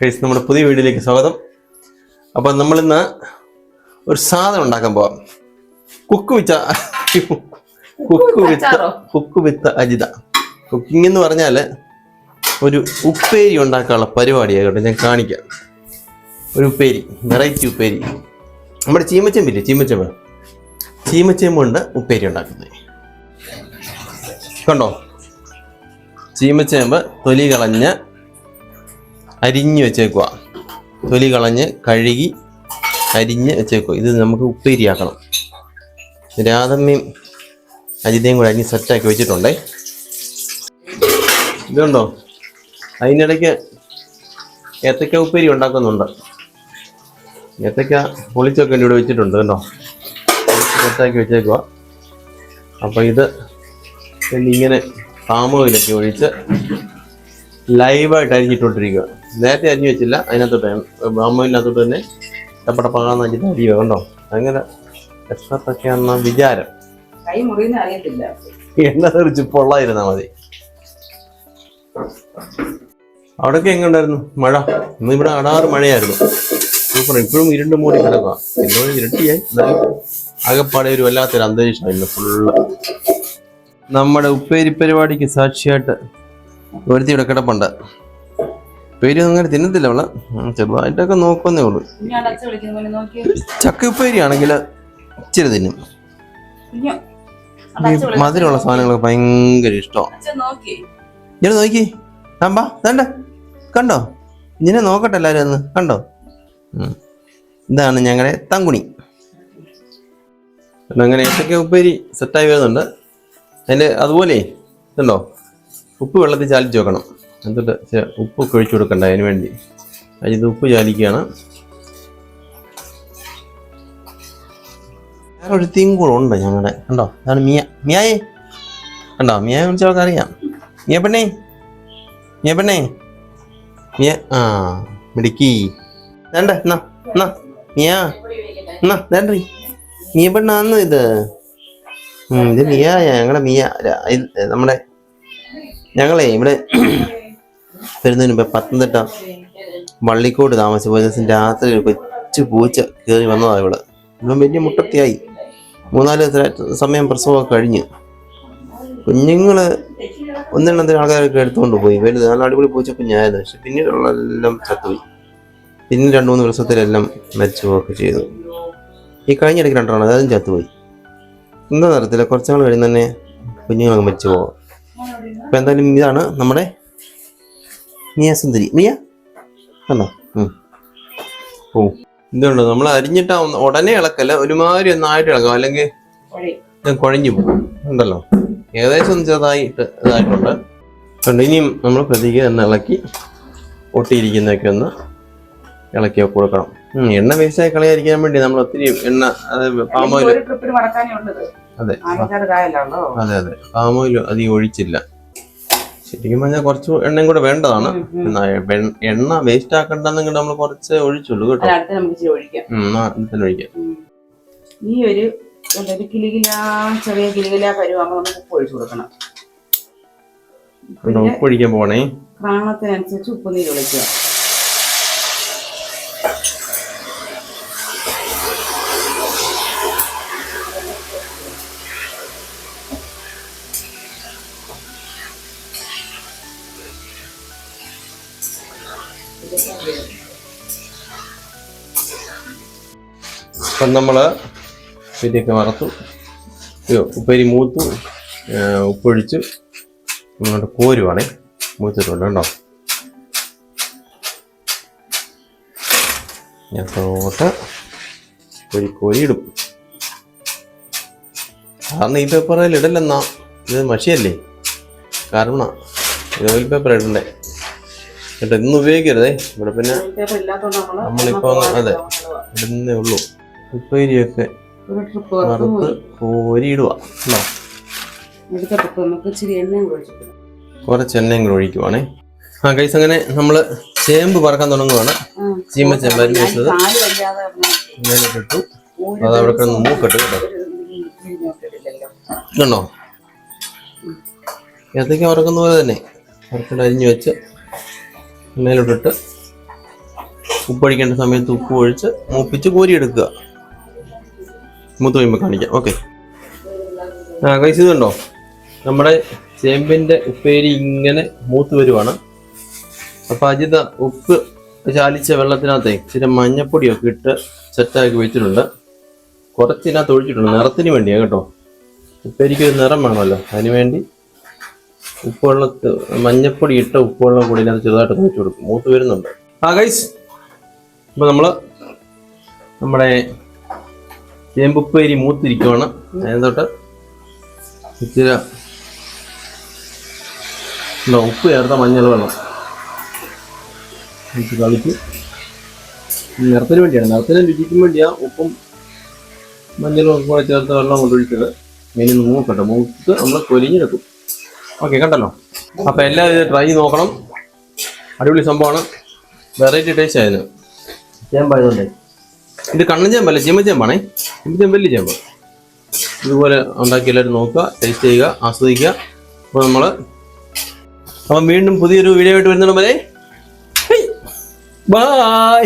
കഴിച്ച് നമ്മുടെ പുതിയ വീഡിയോയിലേക്ക് സ്വാഗതം. അപ്പം നമ്മളിന്ന് ഒരു സാധനം ഉണ്ടാക്കാൻ പോവാം. Cook with cook with cook with Ajitha. Cooking എന്ന് പറഞ്ഞാൽ ഒരു ഉപ്പേരി ഉണ്ടാക്കാനുള്ള പരിപാടിയാണ് കേട്ടോ ഞാൻ കാണിക്കാം. ഒരു ഉപ്പേരി വെറൈറ്റി ഉപ്പേരി. നമ്മുടെ ചീമച്ചേമ്പില്ലേ ചീമച്ചേമ്പ്. ചീമച്ചേമ്പ് കൊണ്ട് ഉപ്പേരി ഉണ്ടാക്കുന്നത്. കണ്ടോ? ചീമച്ചേമ്പ് തൊലി കളഞ്ഞ് അരിഞ്ഞ് വെച്ചേക്കുക. തൊലി കളഞ്ഞ് കഴുകി അരിഞ്ഞ് വെച്ചേക്കുക. ഇത് നമുക്ക് ഉപ്പേരിയാക്കണം. രാധമ്മയും അജിതയും കൂടെ അരിഞ്ഞ് സെറ്റാക്കി വെച്ചിട്ടുണ്ടേ. ഇതുണ്ടോ? അതിനിടയ്ക്ക് ഏത്തക്ക ഉപ്പേരി ഉണ്ടാക്കുന്നുണ്ട്. ഏത്തക്ക പൊളിച്ചൊക്കെ ഇവിടെ വെച്ചിട്ടുണ്ട് കേട്ടോ. സെറ്റാക്കി വെച്ചേക്കുക. അപ്പോൾ ഇത് ഇങ്ങനെ പാമോയിലൊക്കെ ഒഴിച്ച് ലൈവായിട്ട് അരിഞ്ഞിട്ടുകൊണ്ടിരിക്കുക. നേരത്തെ അരിഞ്ഞു വെച്ചില്ല അതിനകത്തോട്ട് പാമോയിലിനകത്തോട്ട് തന്നെ ടപ്പടപ്പാകാന്ന് വെച്ചിട്ട് അരിയുക കണ്ടോ? അങ്ങനെ എക്സ്പെർട്ടൊക്കെയാണെന്ന വിചാരം. എണ്ണ തെറിച്ച് പൊള്ളായിരുന്നാ മതി. അവിടെയൊക്കെ എങ്ങുണ്ടായിരുന്നു? മഴ. ഇന്ന് ഇവിടെ അടാറ് മഴയായിരുന്നു. സൂപ്പർ. ഇപ്പോഴും ഇരുണ്ട് മൂടി കിടക്കുക എന്നോട് ഇരട്ടിയായി. അകപ്പാടെ ആകെപ്പാടെ ഒരു വല്ലാത്തൊരു അന്തരീക്ഷമായിരുന്നു. ഫുള്ള്. നമ്മുടെ ഉപ്പേരി പരിപാടിക്ക് സാക്ഷിയായിട്ട് ഒരുത്തി ഇവിടെ കിടപ്പുണ്ട്. ഉപ്പേരി അങ്ങനെ തിന്നത്തില്ല അവൾ. ചെറുതായിട്ടൊക്കെ നോക്കുന്നേ ഉള്ളൂ. ഞാൻ അച്ഛ വിളിക്കുന്ന പോലെ നോക്കി. ചക്ക ഉപ്പേരി ആണെങ്കിൽ ഇച്ചിരി തിന്നും മധുരമുള്ള സാധനങ്ങളൊക്കെ ഭയങ്കര ഇഷ്ടമാണ് നോക്കി. ഇങ്ങനെ നോക്കി. അമ്പാ വേണ്ട കണ്ടോ? ഇങ്ങനെ നോക്കട്ടെ എല്ലാവരും ഒന്ന്. കണ്ടോ? ഇതാണ് ഞങ്ങളുടെ തങ്കുണി. അങ്ങനെ ഏത്തക്ക ഉപ്പേരി സെറ്റായി വരുന്നുണ്ട്. അതിന്റെ അതുപോലെ ഇതുണ്ടോ ഉപ്പ് വെള്ളത്തിൽ ചാലിച്ച് വെക്കണം. എന്നിട്ട് ഉപ്പ് ഒഴിച്ചു കൊടുക്കണ്ട അതിന് വേണ്ടി. ഇത് ഉപ്പ് ചാലിക്കുകയാണ്. വേറെ ഒരു തീം കൂടെ ഉണ്ട് ഞങ്ങളുടെ. കണ്ടോ? അതാണ് മിയ. മിയായേ? കണ്ടോ? മിയായെ വിളിച്ച അറിയാം മിയ പെണ്ണേ? മിയ പെണ്ണേ? മിയ ആ മിടുക്കി. വേണ്ട? എന്നാ എന്നാ മിയ. എന്നാ വേണ്ടി? മിയ പെണ്ണാന്ന് ഇത്. ഇത് മിയ. ഞങ്ങളുടെ മിയ നമ്മുടെ ഞങ്ങളെ ഇവിടെ വരുന്നതിന് മുമ്പ് പത്തനംതിട്ട വള്ളിക്കോട് താമസിച്ചു ദിവസം രാത്രി ഒരു കൊച്ചു പൂച്ച കയറി വന്നതാണ് ഇവിടെ. ഇവിടെ വലിയ മുട്ടത്തിയായി. മൂന്നാൽ സമയം പ്രസവമൊക്കെ കഴിഞ്ഞ്. കുഞ്ഞുങ്ങൾ ഒന്നെണ്ണത്തിന് ആൾക്കാരൊക്കെ എടുത്തുകൊണ്ട് പോയി. വലുത് നല്ല അടിപൊളി പൂച്ച കുഞ്ഞായത് പക്ഷെ പിന്നീടുള്ളതെല്ലാം ചത്തുപോയി. പിന്നെ രണ്ട് മൂന്ന് ദിവസത്തിലെല്ലാം മരിച്ചു പോവുകയൊക്കെ ചെയ്തു. ഈ കഴിഞ്ഞ ഇടയ്ക്ക് രണ്ടെണ്ണം അതും ചത്തുപോയി. എന്താ നടത്തില്ല കുറച്ചാൾ കഴിഞ്ഞ് തന്നെ കുഞ്ഞുങ്ങളൊക്കെ മരിച്ചു പോവാം അപ്പൊ എന്തായാലും ഇതാണ് നമ്മുടെ മിയ സുന്ദരി. മിയ? കണ്ടോ ഓ. ഇതുണ്ട്. നമ്മൾ അരിഞ്ഞിട്ട ഉടനെ ഇളക്കല്ല ഒരുമാതിരി ഒന്നായിട്ട് ഇളക്കാം. അല്ലെങ്കിൽ ഞാൻ കുഴഞ്ഞു പോകും. ഉണ്ടല്ലോ. ഏകദേശം ഒന്ന് ചെറുതായിട്ട് ഇതായിട്ടുണ്ട്. അതുകൊണ്ട് ഇനിയും നമ്മൾ പ്രതീക ഒന്ന് ഇളക്കി ഒട്ടിയിരിക്കുന്നതൊക്കെ ഒന്ന് ഇളക്കി കൊടുക്കണം. എണ്ണ വേസ്റ്റായി കളയാതിരിക്കാൻ വേണ്ടി നമ്മൾ ഒത്തിരി എണ്ണ അതായത് പാമോയിൽ ട്രിപ്പിന് അതെ അതെ. പാം ഓയിൽ അധികം ഒഴിച്ചില്ല. ശരിക്കും പറഞ്ഞാൽ കുറച്ച് എണ്ണയും കൂടെ വേണ്ടതാണ്. എണ്ണ വേസ്റ്റ് ആക്കണ്ടെന്നെങ്കിൽ നമ്മൾ കുറച്ച് ഒഴിച്ചുള്ളൂ കേട്ടോ. ഒഴിക്കാം. തന്നെ ഈ ഒരു എന്താ ഒരു കിലുകില ചെറിയ കിലുകില പരുവാകുമ്പോൾ നമുക്ക് ഉപ്പ് ഒഴിച്ചു കൊടുക്കണം. ഉപ്പ് ഒഴിക്കാൻ പോണേ. ക്രാണത്തിനനുസരിച്ച് ഉപ്പ് നീര് ഒഴിക്കുക. അപ്പം നമ്മൾ ഉപ്പേരിയൊക്കെ വറുത്തു. ഉപ്പേരി മൂത്തു ഉപ്പൊഴിച്ച് ഇങ്ങോട്ട് കോരുവാണേ. മൂത്തിട്ടുണ്ട് കേട്ടോ. ഞാൻ തോട്ട് കോരി കോരിയിടും കാരണം ഈ പേപ്പറിൽ ഇടലെന്നാ ഇത് മഷിയല്ലേ? കാരണം ഓയിൽ പേപ്പർ ഇടണ്ടേ? കേട്ടോ ഇന്ന് ഉപയോഗിക്കരുതേ. ഇവിടെ പിന്നെ നമ്മളിപ്പോ അതെ ഇടുന്നേ ഉള്ളൂ. ഉപ്പേരിയൊക്കെ വറുത്ത് കോരിയിടുക കേട്ടോ കുറച്ച് എണ്ണയും കൂടെ ഒഴിക്കുവാണേ. ആ കൈസ് അങ്ങനെ നമ്മൾ ചേമ്പ് പറക്കാൻ തുടങ്ങുവാണ്. ചീമ ചേമ്പ് അരിഞ്ഞ് വെച്ചത്. ഒരു അത് അവിടെ കിടന്ന് മൂക്കട്ട് കേട്ടോ. കണ്ടോ? ഏതൊക്കെ വറക്കുന്ന പോലെ തന്നെ. വറുത്തിട്ട് അരിഞ്ഞു വെച്ച്. എണ്ണയിലോട്ടിട്ട് ഉപ്പൊഴിക്കേണ്ട സമയത്ത് ഉപ്പ് ഒഴിച്ച് മൂപ്പിച്ച് കോരിയെടുക്കുക. മൂത്ത് കഴിയുമ്പോൾ കാണിക്കാം. ഓക്കെ ആ കൈസ് ഇതുണ്ടോ? നമ്മുടെ ചേമ്പിന്റെ ഉപ്പേരി ഇങ്ങനെ മൂത്ത് വരുവാണ്. അപ്പോൾ അജിത ഉപ്പ് ചാലിച്ച വെള്ളത്തിനകത്ത് ഇച്ചിരി മഞ്ഞപ്പൊടിയൊക്കെ ഇട്ട് സെറ്റാക്കി വെച്ചിട്ടുണ്ട്. കുറച്ചിനകത്ത് ഒഴിച്ചിട്ടുണ്ട്. നിറത്തിന് വേണ്ടിയാണ് കേട്ടോ. ഉപ്പേരിക്ക് ഒരു നിറം വേണമല്ലോ. അതിന് വേണ്ടി ഉപ്പുവെള്ളത്ത് മഞ്ഞപ്പൊടി ഇട്ട ഉപ്പുവെള്ളം കൂടി ഇതിനകത്ത് ചെറുതായിട്ട് വെച്ച് കൊടുക്കും. മൂത്ത് വരുന്നുണ്ട്. ആ ഗൈസ് ഇപ്പം നമ്മൾ നമ്മുടെ ചേമ്പുപ്പേരി മൂത്തിരിക്കുവാണ്. അതിനകത്തോട്ട് ഇച്ചിരി എന്താ ഉപ്പ് ചേർത്ത മഞ്ഞൾ വെള്ളം കളിച്ച് നിറത്തിന് വേണ്ടിയാണ്. നിറത്തിന് രുചിക്കും വേണ്ടിയാണ് ഉപ്പും മഞ്ഞളും ഒക്കെ കൂടെ ചേർത്ത വെള്ളം കൊണ്ടൊഴിച്ചത് മെയിൻ മൂക്കട്ടെ. മൂത്ത് നമ്മൾ കൊലിഞ്ഞെടുക്കും ഓക്കെ കണ്ടല്ലോ. അപ്പോൾ എല്ലാം ഇത് ട്രൈ നോക്കണം. അടിപൊളി സംഭവമാണ്. വെറൈറ്റി ടേസ്റ്റ് ആയിരുന്നു ചേമ്പായതുകൊണ്ടേ ഇത് കണ്ണൻ ചേമ്പല്ല ചെമ്പ് ചേമ്പാണേ ചെമ്പ് വലിയ ചേമ്പ് ഇതുപോലെ ഉണ്ടാക്കി എല്ലാവരും നോക്കുക ടേസ്റ്റ് ചെയ്യുക ആസ്വദിക്കുക. അപ്പോൾ നമ്മൾ അപ്പം വീണ്ടും പുതിയൊരു വീഡിയോ ആയിട്ട് വരുന്നിടം വരെ. ബൈ